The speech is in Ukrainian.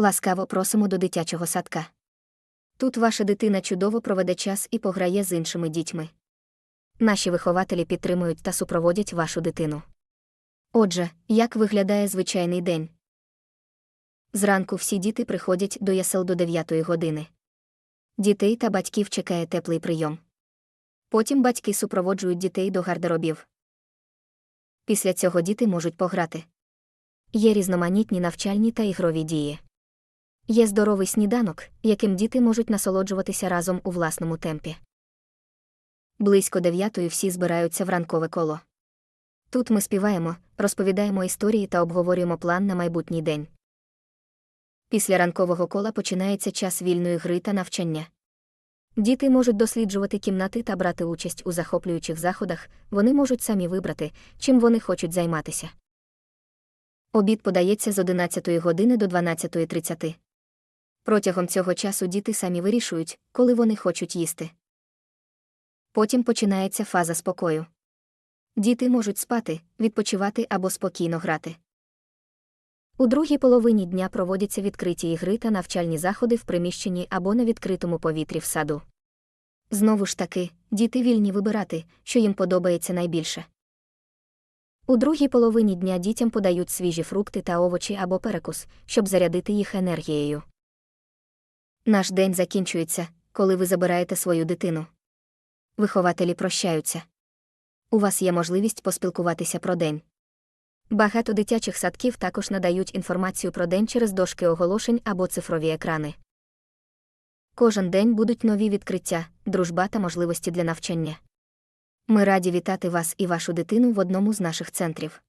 Ласкаво просимо до дитячого садка. Тут ваша дитина чудово проведе час і пограє з іншими дітьми. Наші вихователі підтримують та супроводять вашу дитину. Отже, як виглядає звичайний день? Зранку всі діти приходять до ясел до 9 години. Дітей та батьків чекає теплий прийом. Потім батьки супроводжують дітей до гардеробів. Після цього діти можуть пограти. Є різноманітні навчальні та ігрові дії. Є здоровий сніданок, яким діти можуть насолоджуватися разом у власному темпі. Близько дев'ятої всі збираються в ранкове коло. Тут ми співаємо, розповідаємо історії та обговорюємо план на майбутній день. Після ранкового кола починається час вільної гри та навчання. Діти можуть досліджувати кімнати та брати участь у захоплюючих заходах, вони можуть самі вибрати, чим вони хочуть займатися. Обід подається з 11 години до 12.30. Протягом цього часу діти самі вирішують, коли вони хочуть їсти. Потім починається фаза спокою. Діти можуть спати, відпочивати або спокійно грати. У другій половині дня проводяться відкриті ігри та навчальні заходи в приміщенні або на відкритому повітрі в саду. Знову ж таки, діти вільні вибирати, що їм подобається найбільше. У другій половині дня дітям подають свіжі фрукти та овочі або перекус, щоб зарядити їх енергією. Наш день закінчується, коли ви забираєте свою дитину. Вихователі прощаються. У вас є можливість поспілкуватися про день. Багато дитячих садків також надають інформацію про день через дошки оголошень або цифрові екрани. Кожен день будуть нові відкриття, дружба та можливості для навчання. Ми раді вітати вас і вашу дитину в одному з наших центрів.